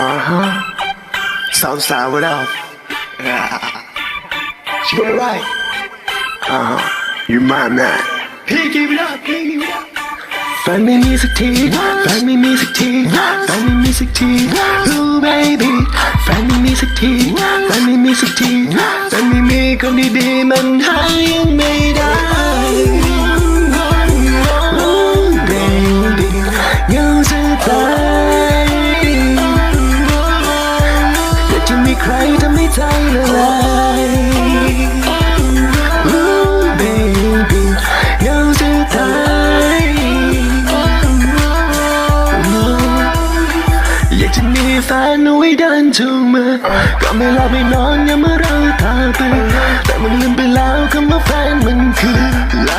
Uh-huh. Southside, what up? she got it right. Uh-huh. You my man. Hey, give it up, hey, give it up. แฟนไม่มีสักทีแฟนไม่มีสักทีแฟนไม่มีสักที Ooh baby แฟนไม่มีสักทีแฟนไม่มีสักทีแฟนไม่มีคนดีๆมันหายังไม่ได้ ใครทำให้ใจละลาย Oh baby เหงาจะตายอยากจะมีแฟนเอาไว้เดินจูงมือก็ไม่หลับไม่นอนยามเมื่อเราตาตื่นแต่มันลืมไปแล้วคำว่าแฟนมันคือ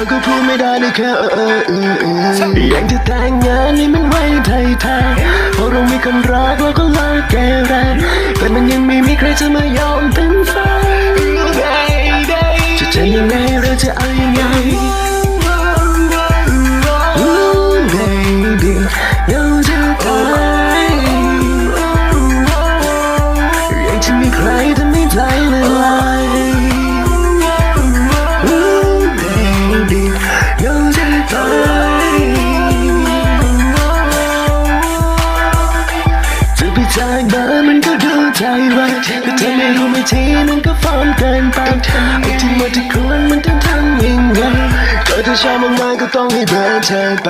ก็พูดไม่ได้ได้แค่เออเออเออเอออยากจะแต่งงานให้มันไว้ไทยแท้เพราะเรามีคนรักเราก็เลิกแกแรงแต่มันยังไม่มีใครจะมายอมเป็นแฟนจะจะยังไงเราจะเอา แต่เธอไม่รู้ไม่ทีมันก็ฟอร์มเกินไปไอ้ที่มาที่ควรมันต้องทำยังไงก็ถ้าชอบมากๆก็ต้องให้เบอร์เธอไป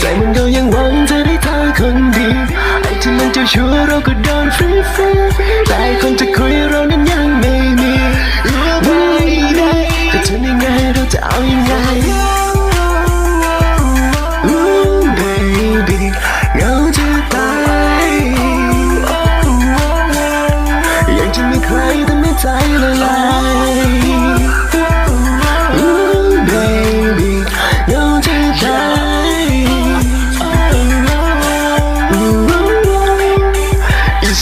ใจมันก็ยังหวังจะได้เธอคนดีไอ้ที่มันเจะชัวร์เราก็โดนฟรีฟรีแต่คน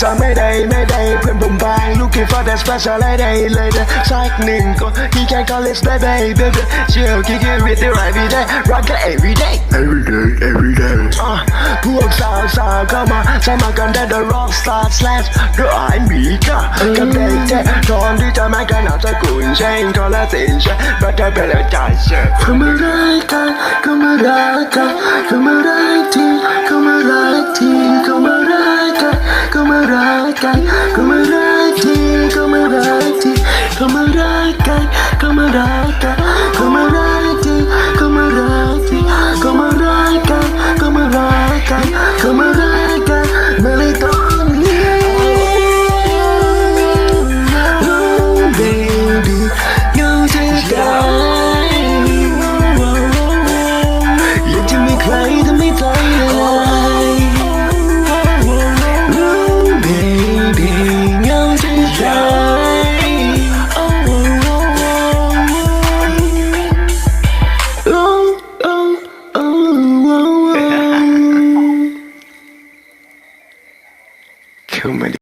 สานไม่ได้ไม่ได้เพื่อนผมไป looking for that special อะไรได้เลยนะสักหนึ่งคน he can call it baby baby เชื่อ kick it with it every day rock it every day every day every day อะพวกสาวสาวเข้ามาสมัครกันได้ the rock star slash the R&B ก็กับเด็กเจ๊ตอนที่จะไม่กันเอาจะกุนเช่นก็ละสินเช่บัตรเป็นแล้วใจเชื่อเข้ามารักกันเข้ามารักกันเข้ามารัก กันก็มารักทีก็มารักทีก็มารักกันก็มารักกัน думали.